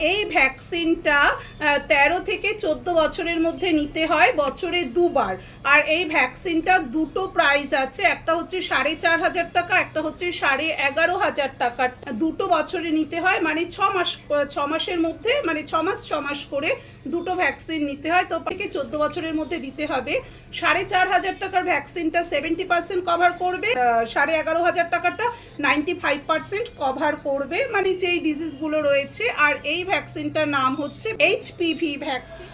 এই ভ্যাকসিনটা তেরো থেকে চোদ্দ বছরের মধ্যে নিতে হয়, বছরে দুবার। আর এই ভ্যাকসিনটা দুটো প্রাইস আছে, একটা হচ্ছে সাড়ে চার হাজার টাকা, একটা হচ্ছে সাড়ে এগারো হাজার টাকা। দুটো বছরে নিতে হয় মানে ছ মাস, ছ মাসের মধ্যে মানে ছ মাস ছ মাস করে দুটো ভ্যাকসিন নিতে হয়। তো থেকে চোদ্দ বছরের মধ্যে দিতে হবে। সাড়ে চার হাজার টাকার ভ্যাকসিনটা সেভেন্টি পার্সেন্ট কভার করবে সাড়ে এগারো হাজার টাকাটা নাইনটি ফাইভ পার্সেন্ট কভার করবে। মানে যেই ডিজিজগুলো রয়েছে, আর এই ভ্যাকসিনটার নাম হচ্ছে HPV vaccine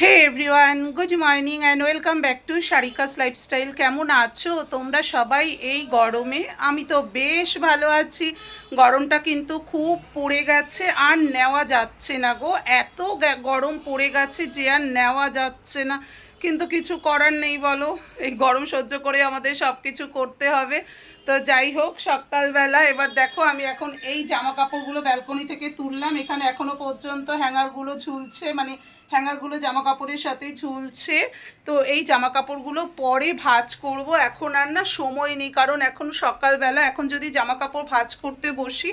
hey everyone good morning and welcome back to Sharika's lifestyle কেমন আছো? তোমরা সবাই এই গরমে? আমি তো বেশ ভালো আছি। গরমটা কিন্তু খুব পড়ে গেছে, আর নেওয়া যাচ্ছে না গো। এত গরম পড়ে গেছে যে আর নেওয়া যাচ্ছে না। কিন্তু কিছু করার নেই বলো। এই গরম সহ্য করে আমাদের সব কিছু করতে হবে। তো যাই হোক, সকালবেলা এবার দেখো আমি এখন এই জামা কাপড়গুলো ব্যালকনি থেকে তুললাম। এখানে এখনও পর্যন্ত হ্যাঙ্গারগুলো ঝুলছে মানে হ্যাঙ্গারগুলো জামা কাপড়ের সাথে ঝুলছে। তো এই জামা কাপড়গুলো পরে ভাজ করব। এখন আর না সময় নেই, কারণ এখন সকালবেলা এখন যদি জামা কাপড় ভাজ করতে বসি,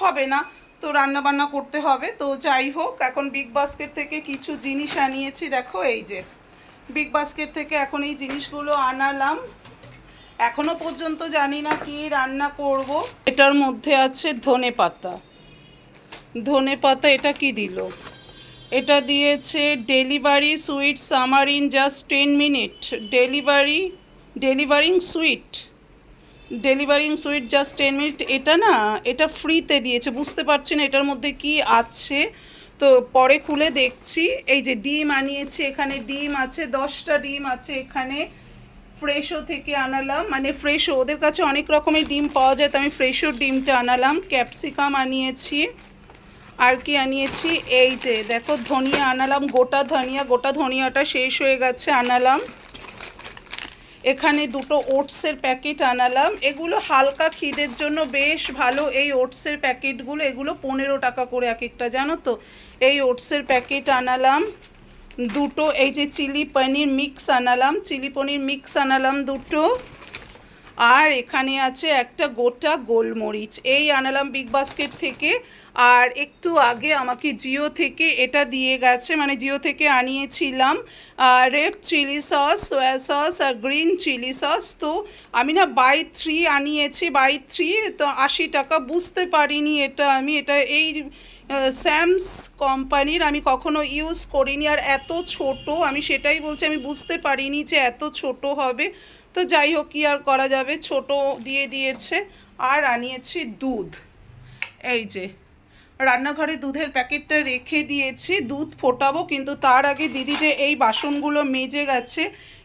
হবে না। তো রান্না বান্না করতে হবে। তো যাই হোক, এখন বিগ বাস্কেট থেকে কিছু জিনিস আনিয়েছি। দেখো এই যে। বিগ বাস্কেট থেকে এখন এই জিনিসগুলো আনালাম। এখনও পর্যন্ত জানি না কি রান্না করব। এটার মধ্যে আছে ধনে পাতা। ধনে পাতা এটা কি দিল? এটা দিয়েছে delivery sweet summer in just ten minute. Delivery, delivering sweet. Delivering sweet just ten minute. এটা না, এটা ফ্রিতে দিয়েছে। বুঝতে পারছি না এটার মধ্যে কি আছে। তো পরে খুলে দেখছি, এই যে ডিম আনিয়েছি, এখানে ডিম আছে, দশটা ডিম আছে এখানে। ফ্রেশো থেকে আনালাম মানে ফ্রেশো, ওদের কাছে অনেক রকমের ডিম পাওয়া যায়, তো আমি ফ্রেশোর ডিমটা আনালাম। ক্যাপসিকাম আনিয়েছি, আর কি আনিয়েছি, এই যে দেখো ধনিয়া আনালাম, গোটা ধনিয়া, গোটা ধনিয়াটা শেষ হয়ে গেছে, আনালাম। এখানে দুটো ওটসের প্যাকেট আনালাম। এগুলো হালকা খিদের জন্য বেশ ভালো। এই ওটসের প্যাকেটগুলো, এগুলো পনেরো টাকা করে এক একটা, জানো তো? এই ওটসের প্যাকেট আনালাম। দুটো, এই যে চিলি পনির মিক্স আনালাম। চিলি পনির মিক্স আনালাম দুটো। আর এখানে আছে একটা গোটা গোলমরিচ। এই আনালাম বিগ বাস্কেট থেকে। আর একটু আগে আমাকে জিও থেকে এটা দিয়ে গেছে মানে জিও থেকে আনিয়েছিলাম red chilli sauce soya sauce আর গ্রিন চিলি সস তো আমি না বাই থ্রি আনিয়েছি বাই থ্রি তো আশি টাকা বুঝতে পারিনি এটা আমি। এটা এই স্যামস কোম্পানির আমি কখনো ইউজ করিনি। আর এত ছোট, আমি সেটাই বলছি, আমি বুঝতে পারিনি যে এত ছোট হবে। তো যাই হোক, কি আর করা যাবে? ছোট দিয়ে দিয়েছে, আর আনিয়েছি দুধ। এই যে, রান্নাঘরে দুধের প্যাকেটটা রেখে দিয়েছি, দুধ ফোটাবো, কিন্তু তার আগে দিদি যে এই বাসনগুলো মেজে গেছে,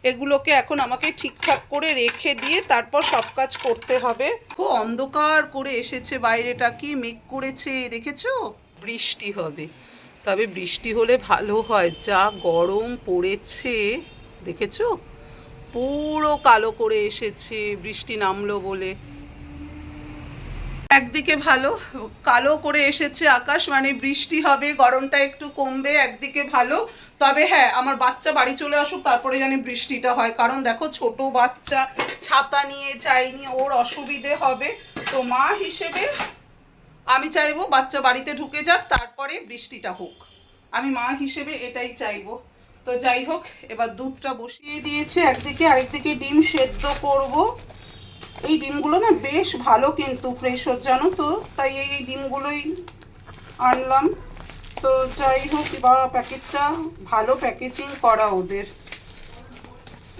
এগুলোকে এখন আমাকে ঠিকঠাক করে রেখে দিয়ে তারপর সব কাজ করতে হবে। খুব অন্ধকার করে এসেছে বাইরেটা, কি মেঘ করেছে দেখেছ? বৃষ্টি হবে। তবে বৃষ্টি হলে ভালো হয়, যা গরম পড়েছে, দেখেছ? পুরো কালো করে এসেছে, বৃষ্টি নামলো বলে। একদিকে ভালো, কালো করে এসেছে আকাশ মানে বৃষ্টি হবে, গরমটা একটু কমবে, একদিকে ভালো। তবে হ্যাঁ আমার বাচ্চা বাড়ি চলে আসুক, তারপরে জানি বৃষ্টিটা হয়। কারণ দেখো, ছোট বাচ্চা, ছাতা নিয়ে যায়নি ওর অসুবিধে হবে। তো মা হিসেবে আমি চাইব বাচ্চা বাড়িতে ঢুকে যাক, তারপরে বৃষ্টিটা হোক। আমি মা হিসেবে এটাই চাইব। তো যাই হোক, এবার দুধটা বসিয়ে দিয়েছে, একদিকে আরেকদিকে ডিম সেদ্ধ করব। এই ডিমগুলো না বেশ ভালো কিন্তু ফ্রেশ জানো তো? তাই এই ডিমগুলোই আনলাম। তো যাই হোক বা প্যাকেটটা ভালো প্যাকেজিং করা ওদের।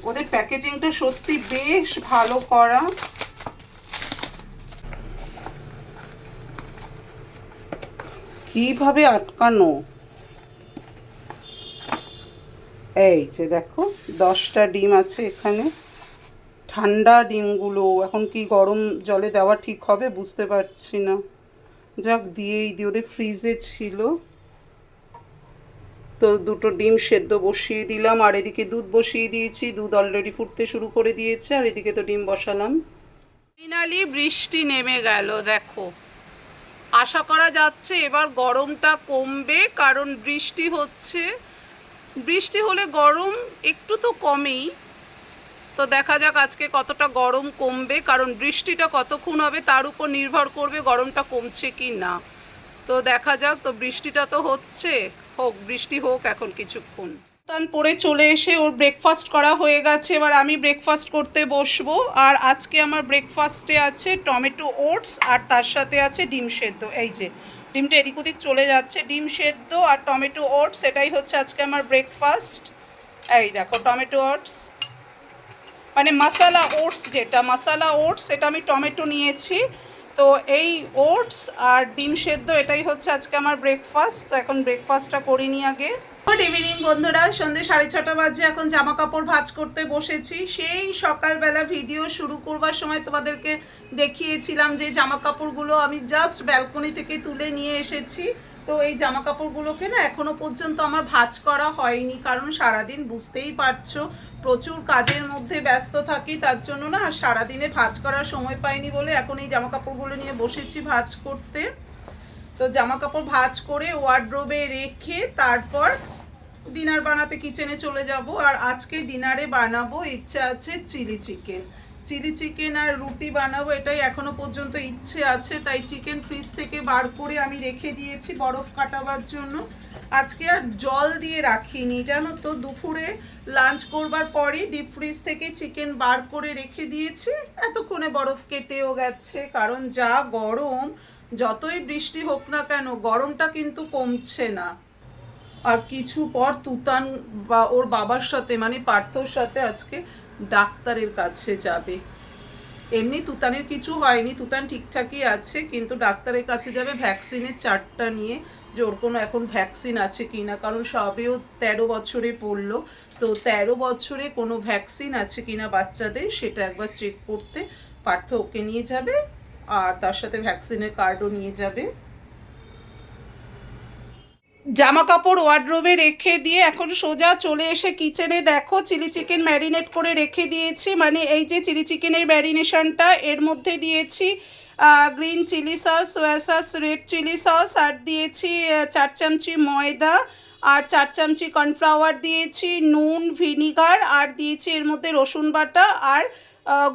ওদের প্যাকেজিংটা সত্যি বেশ ভালো করা। কীভাবে আটকানো? এই যে দেখো, দশটা ডিম আছে এখানে। ঠান্ডা ডিমগুলো, এখন কি গরম জলে দেওয়া ঠিক হবে বুঝতে পারছি না। যাক, দিয়েই দিয়ে ওদের ফ্রিজে ছিল। তো দুটো ডিম সেদ্ধ বসিয়ে দিলাম, আর এদিকে দুধ বসিয়ে দিয়েছি, দুধ অলরেডি ফুটতে শুরু করে দিয়েছে, আর এদিকে তো ডিম বসালাম। ফাইনালি বৃষ্টি নেমে গেল, দেখো। আশা করা যাচ্ছে এবার গরমটা কমবে, কারণ বৃষ্টি হচ্ছে। বৃষ্টি হলে গরম একটু তো কমেই। তো দেখা যাক আজকে কতটা গরম কমবে, কারণ বৃষ্টিটা কতক্ষণ হবে তার উপর নির্ভর করবে গরমটা কমছে কি না। তো দেখা যাক, তো বৃষ্টিটা তো হচ্ছে, হোক, বৃষ্টি হোক এখন কিছুক্ষণ। তান পরে চলে এসে ওর ব্রেকফাস্ট করা হয়ে গেছে, এবার আমি ব্রেকফাস্ট করতে বসবো। আর আজকে আমার ব্রেকফাস্টে আছে টমেটো ওটস, আর তার সাথে আছে ডিম সেদ্ধ। এই যে ডিমটা এদিক ওদিক চলে যাচ্ছে, ডিম সেদ্ধ আর টমেটো ওটস, এটাই হচ্ছে আজকে আমার ব্রেকফাস্ট এই দেখো, টমেটো ওটস। মানে মশালা ওটস যেটা, মশালা ওটস সেটা আমি টমেটো নিয়েছি। তো এই ওটস আর ডিম সেদ্ধ, এটাই হচ্ছে আজকে আমার ব্রেকফাস্ট তো এখন ব্রেকফাস্টটা করিনি আগে। গুড ইভিনিং বন্ধুরা, সন্ধে সাড়ে ছটা বাজে, এখন জামা কাপড় ভাজ করতে বসেছি। সেই সকালবেলা ভিডিও শুরু করবার সময় তোমাদেরকে দেখিয়েছিলাম যে জামা কাপড়গুলো আমি জাস্ট ব্যালকনি থেকে তুলে নিয়ে এসেছি। তো এই জামা কাপড়গুলোকে না এখনও পর্যন্ত আমার ভাজ করা হয়নি, কারণ সারাদিন বুঝতেই পারছ প্রচুর কাজের মধ্যে ব্যস্ত থাকি, তার জন্য না সারাদিনে ভাজ করার সময় পাইনি বলে এখন এই জামা কাপড়গুলো নিয়ে বসেছি ভাজ করতে। তো জামা কাপড় ভাজ করে ওয়ার্ড্রোবে রেখে তারপর ডিনার বানাতে কিচেনে চলে যাব, আর আজকে ডিনারে বানাবো, ইচ্ছা আছে চিলি চিকেন। চিলি চিকেন আর রুটি বানাবো, এটাই এখনও পর্যন্ত ইচ্ছে আছে। তাই চিকেন ফ্রিজ থেকে বার করে আমি রেখে দিয়েছি বরফ কাটাবার জন্য। আজকে আর জল দিয়ে রাখিনি, জানো তো, দুপুরে লাঞ্চ করবার পরই ডিপ ফ্রিজ থেকে চিকেন বার করে রেখে দিয়েছি। এতক্ষণে বরফ কেটেও গেছে, কারণ যা গরম, যতই বৃষ্টি হোক না কেন, গরমটা কিন্তু কমছে না। আর কিছু পর তুতান বা ওর বাবার সাথে মানে পার্থর সাথে আজকে ডাক্তারের কাছে যাবে। এমনি তুতানের কিছু হয়নি, তুতান ঠিকঠাকই আছে, কিন্তু ডাক্তারের কাছে যাবে ভ্যাকসিনের চারটা নিয়ে, যে ওর কোনো এখন ভ্যাকসিন আছে কি না কারণ সবেও তেরো বছরে পড়ল। তো তেরো বছরে কোনো ভ্যাকসিন আছে কি না বাচ্চাদের, সেটা একবার চেক করতে পার্থ ওকে নিয়ে যাবে, আর তার সাথে ভ্যাকসিনের কার্ডও নিয়ে যাবে। জামা কাপড় ওয়ার্ড্রোবে রেখে দিয়ে এখন সোজা চলে এসে কিচেনে দেখো, চিলি চিকেন ম্যারিনেট করে রেখে দিয়েছি। মানে এই যে চিলি চিকেনের ম্যারিনেশনটা, এর মধ্যে দিয়েছি green chilli sauce, soya sauce, red chilli sauce, আর দিয়েছি চার চামচি ময়দা, আর চার চামচি কর্নফ্লাওয়ার দিয়েছি, নুন, ভিনিগার, আর দিয়েছি এর মধ্যে রসুন বাটা, আর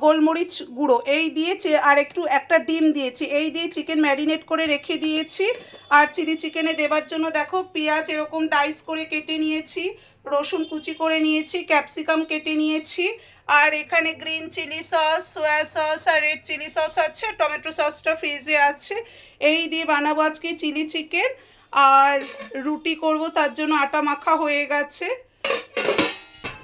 গোলমরিচ গুঁড়ো। এই দিয়ে চে- আর একটু একটা ডিম দিয়েছি। এই দিয়ে চিকেন ম্যারিনেট করে রেখে দিয়েছি। আর চিলি চিকেনে দেবার জন্য দেখো পেঁয়াজ এরকম ডাইস করে কেটে নিয়েছি, রসুন কুচি করে নিয়েছি ক্যাপসিকাম কেটে নিয়েছি। আর এখানে green chilli sauce soya sauce আর রেড চিলি সস আছে টমেটো সসটা ফ্রিজে আছে। এই দিয়ে বানাবো আজকে চিলি চিকেন আর রুটি করব, তার জন্য আটা মাখা হয়ে গেছে।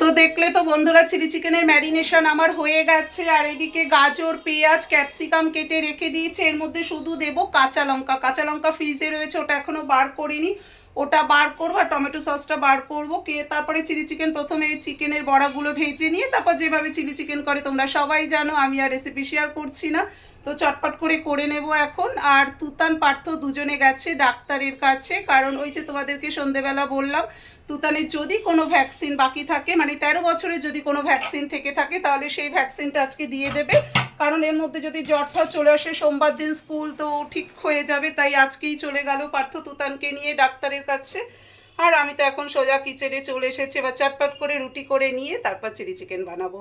তো দেখলে তো বন্ধুরা, চিলি চিকেনের ম্যারিনেশন আমার হয়ে গেছে। আর এদিকে গাজর, পেঁয়াজ, ক্যাপসিকাম কেটে রেখে দিয়েছি। এর মধ্যে শুধু দেবো কাঁচা লঙ্কা। কাঁচা লঙ্কা ফ্রিজে রয়েছে, ওটা এখনও বার করিনি। ওটা বার করব আর টমেটো সসটা বার করব। কে তারপরে চিলি চিকেন প্রথমে চিকেনের বড়াগুলো ভেজে নিয়ে, তারপর যেভাবে চিলি চিকেন করে তোমরা সবাই জানো, আমি আর রেসিপি শেয়ার করছি না। তো চটপট করে করে নেব এখন। আর তুতান পার্থ দুজনে গেছে ডাক্তারের কাছে, কারণ ওই যে তোমাদেরকে সন্ধেবেলা বললাম তুতানের যদি কোনো ভ্যাকসিন বাকি থাকে মানে তেরো বছরের যদি কোনো ভ্যাকসিন থেকে থাকে, তাহলে সেই ভ্যাকসিনটা আজকে দিয়ে দেবে। কারণ এর মধ্যে যদি জ্বর ঠর চলে আসে, সোমবার দিন স্কুল তো ঠিক হয়ে যাবে, তাই আজকেই চলে গেল পার্থ তুতানকে নিয়ে ডাক্তারের কাছে। আর আমি তো এখন সোজা কিচেনে চলে এসেছি, এবার চটপট করে রুটি করে নিয়ে তারপর চিলি চিকেন বানাবো।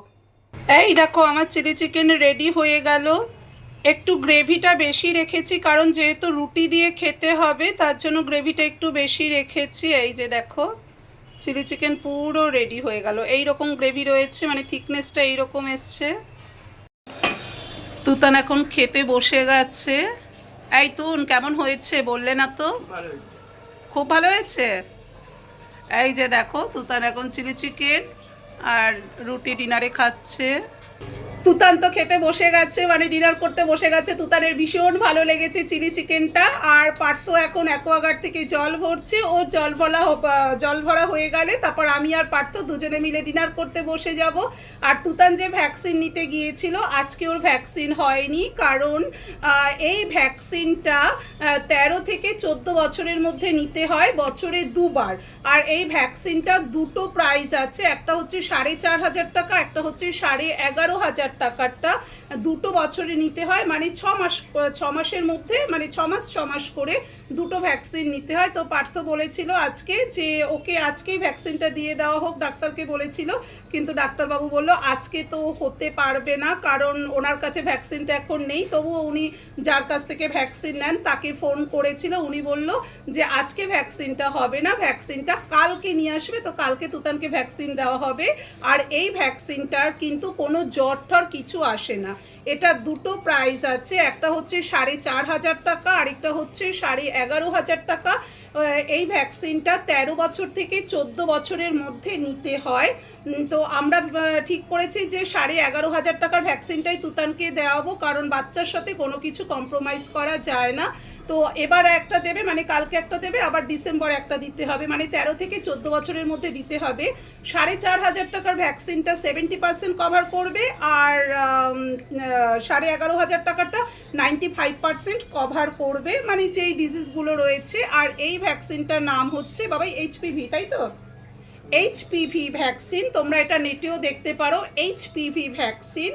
এই দেখো, আমার চিলি চিকেন রেডি হয়ে গেল। একটু গ্রেভিটা বেশি রেখেছি, কারণ যেহেতু রুটি দিয়ে খেতে হবে, তার জন্য গ্রেভিটা একটু বেশি রেখেছি। এই যে দেখো, চিলি চিকেন পুরো রেডি হয়ে গেল। এই রকম গ্রেভি রয়েছে মানে থিকনেসটা এইরকম এসছে। তুতান এখন খেতে বসে গেছে। এই তুন, কেমন হয়েছে বললে না তো? খুব ভালো হয়েছে? এই যে দেখো, তুতান এখন চিলি চিকেন আর রুটি ডিনারে খাচ্ছে। তুতান তো খেতে বসে গেছে মানে ডিনার করতে বসে গেছে। তুতানের ভীষণ ভালো লেগেছে চিলি চিকেনটা। আর পার্থ এখন অ্যাকোয়াগার্ড থেকে জল ভরছে। ও জল ভরা জল ভরা হয়ে গেলে তারপর আমি আর পার্থ দুজনে মিলে ডিনার করতে বসে যাব। আর তুতান যে ভ্যাকসিন নিতে গিয়েছিল, আজকে ওর ভ্যাকসিন হয়নি। কারণ এই ভ্যাকসিনটা তেরো থেকে চোদ্দ বছরের মধ্যে নিতে হয়, বছরে দুবার। আর এই ভ্যাকসিনটা দুটো প্রাইস আছে। একটা হচ্ছে সাড়ে চার হাজার টাকা, একটা হচ্ছে সাড়ে এগারো হাজার টাকারটা দুটো বছরে নিতে হয়। মানে ছ মাস, ছ মাসের মধ্যে মানে ছ মাস ছ মাস করে দুটো ভ্যাকসিন নিতে হয়। তো পার্থ বলেছিল আজকে যে ওকে আজকেই ভ্যাকসিনটা দিয়ে দেওয়া হোক, ডাক্তারকে বলেছিল। কিন্তু ডাক্তারবাবু বলল, আজকে তো হতে পারবে না, কারণ ওনার কাছে ভ্যাকসিনটা এখন নেই। তবুও উনি যার কাছ থেকে ভ্যাকসিন নেন, তাকে ফোন করেছিল। উনি বলল যে, আজকে ভ্যাকসিনটা হবে না ভ্যাকসিনটা কালকে নিয়ে আসবে। তো কালকে তুতানকে ভ্যাকসিন দেওয়া হবে। আর এই ভ্যাকসিনটার কিন্তু কোনো জ্বর ঠর কিছু আসে না। এটা দুটো প্রাইস আছে, একটা হচ্ছে সাড়ে চার হাজার টাকা, আরেকটা হচ্ছে সাড়ে এগারো হাজার টাকা। এই ভ্যাকসিনটা তেরো বছর থেকে চোদ্দ বছরের মধ্যে নিতে হয়। তো আমরা ঠিক করেছি যে সাড়ে এগারো হাজার টাকার ভ্যাকসিনটাই তুতানকে দেওয়াবো, কারণ বাচ্চার সাথে কোনো কিছু কম্প্রোমাইজ করা যায় না। তো এবার একটা দেবে মানে কালকে একটা দেবে, আবার ডিসেম্বর একটা দিতে হবে মানে তেরো থেকে চোদ্দ বছরের মধ্যে দিতে হবে। সাড়ে চার হাজার টাকার ভ্যাকসিনটা সেভেন্টি পার্সেন্ট কভার করবে আর সাড়ে এগারো হাজার টাকাটা নাইনটি ফাইভ পার্সেন্ট কভার করবে মানে যেই ডিজিজগুলো রয়েছে। আর এই ভ্যাকসিনটার নাম হচ্ছে বাবাই এইচপিভি তাই তো? এইচপিভি ভ্যাকসিন তোমরা এটা নেটেও দেখতে পারো এইচপিভি ভ্যাকসিন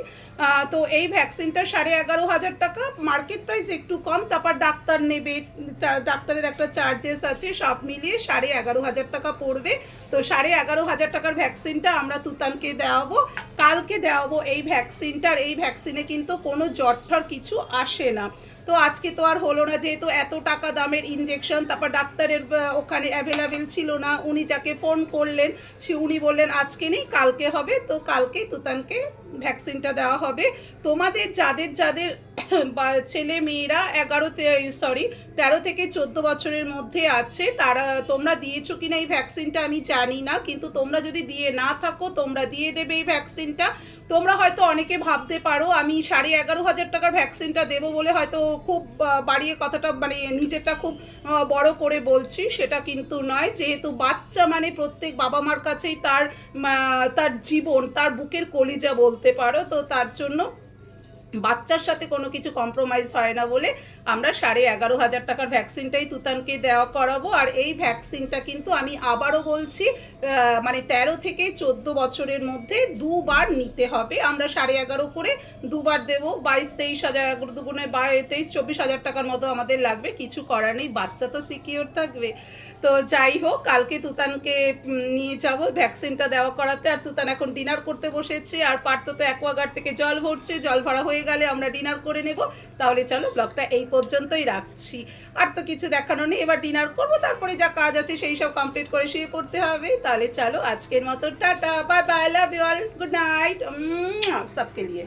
তো এই ভ্যাকসিনটা সাড়ে এগারো হাজার টাকা মার্কেট প্রাইস একটু কম, তারপর ডাক্তার নেবে ডাক্তারের একটা চার্জেস আছে, সব মিলিয়ে সাড়ে এগারো হাজার টাকা পড়বে। তো সাড়ে এগারো হাজার টাকার ভ্যাকসিনটা আমরা তুতানকে দেওয়াবো, কালকে দেওয়াবো এই ভ্যাকসিনটার এই ভ্যাকসিনে কিন্তু কোনো জ্বর ঠর কিছু আসে না। তো আজকে তো আর হলো না, যেহেতু এত টাকা দামের ইনজেকশন তারপর ডাক্তারের ওখানে অ্যাভেলেবেল ছিল না, উনি যাকে ফোন করলেন, সে, উনি বললেন, আজকে নেই, কালকে হবে। তো কালকে তুতানকে ভ্যাকসিনটা দেওয়া হবে। তোমাদের যাদের যাদের বা ছেলে মেয়েরা এগারোতে সরি তেরো থেকে চোদ্দ বছরের মধ্যে আছে, তারা, তোমরা দিয়েছ কিনা এই ভ্যাকসিনটা আমি জানি না, কিন্তু তোমরা যদি দিয়ে না থাকো, তোমরা দিয়ে দেবে এই ভ্যাকসিনটা। তোমরা হয়তো অনেকে ভাবতে পারো, আমি সাড়ে এগারো হাজার টাকার ভ্যাকসিনটা দেবো বলে হয়তো খুব বাড়িয়ে কথাটা মানে নিজেরটা খুব বড় করে বলছি, সেটা কিন্তু নয়। যেহেতু বাচ্চা মানে প্রত্যেক বাবা মার কাছেই তার তার জীবন, তার বুকের কলিজা বলতে পারো তো তার জন্য বাচ্চার সাথে কোনো কিছু কম্প্রোমাইজ হয় না বলে আমরা সাড়ে এগারো হাজার টাকার ভ্যাকসিনটাই তুতানকে দেওয়া করাবো। আর এই ভ্যাকসিনটা কিন্তু আমি আবারও বলছি মানে তেরো থেকে চোদ্দ বছরের মধ্যে দুবার নিতে হবে। আমরা সাড়ে এগারো করে দুবার দেবো। বাইশ, তেইশ হাজার, এগারো দুগুণে বাই, তেইশ, চব্বিশ হাজার টাকার মতো আমাদের লাগবে। কিছু করার নেই, বাচ্চা তো সিকিওর থাকবে। তো যাই হোক, কালকে তুতানকে নিয়ে যাব ভ্যাকসিনটা দেওয়া করাতে। আর তুতান এখন ডিনার করতে বসেছে। আর পার্থ তো অ্যাকোয়াগার্ড থেকে জল ভরছে, জল ভরা হয়ে গেলে আমরা ডিনার করে নেব। তাহলে চলো ব্লগটা এই পর্যন্তই রাখছি। আর তো কিছু দেখানো নেই, এবার ডিনার করব, তারপরে যা কাজ আছে সেই সব কমপ্লিট করে শুয়ে পড়তে হবে। তাহলে চলো আজকের মতো, tata bye bye love you all good night সবকে লিয়ে